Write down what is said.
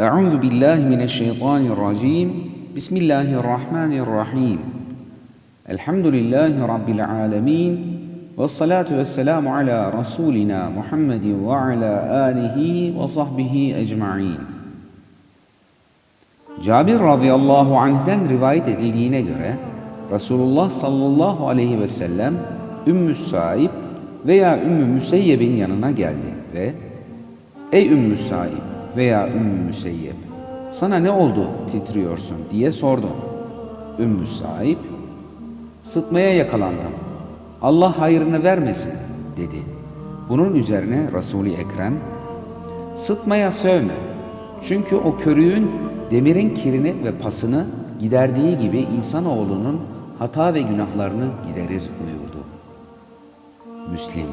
Euzu billahi mineşşeytanirracim. Bismillahirrahmanirrahim. Elhamdülillahi rabbil alamin. Ves salatu vesselamu ala rasulina Muhammedin ve ala alihi ve sahbihi ecmaîn. Cabir radıyallahu anh'den rivayet edildiğine göre Resulullah sallallahu aleyhi ve sellem Ümmü Saib veya Ümmü Müseyyeb'in yanına geldi ve Ey Ümmü Saib veya Ümmü Müseyyeb sana ne oldu titriyorsun diye sordu. Ümmü Saib sıtmaya yakalandım. Allah hayrını vermesin dedi. Bunun üzerine Resul-i Ekrem Sıtmaya sövme. Çünkü o körüğün demirin kirini ve pasını giderdiği gibi insanoğlunun hata ve günahlarını giderir buyurdu. Müslim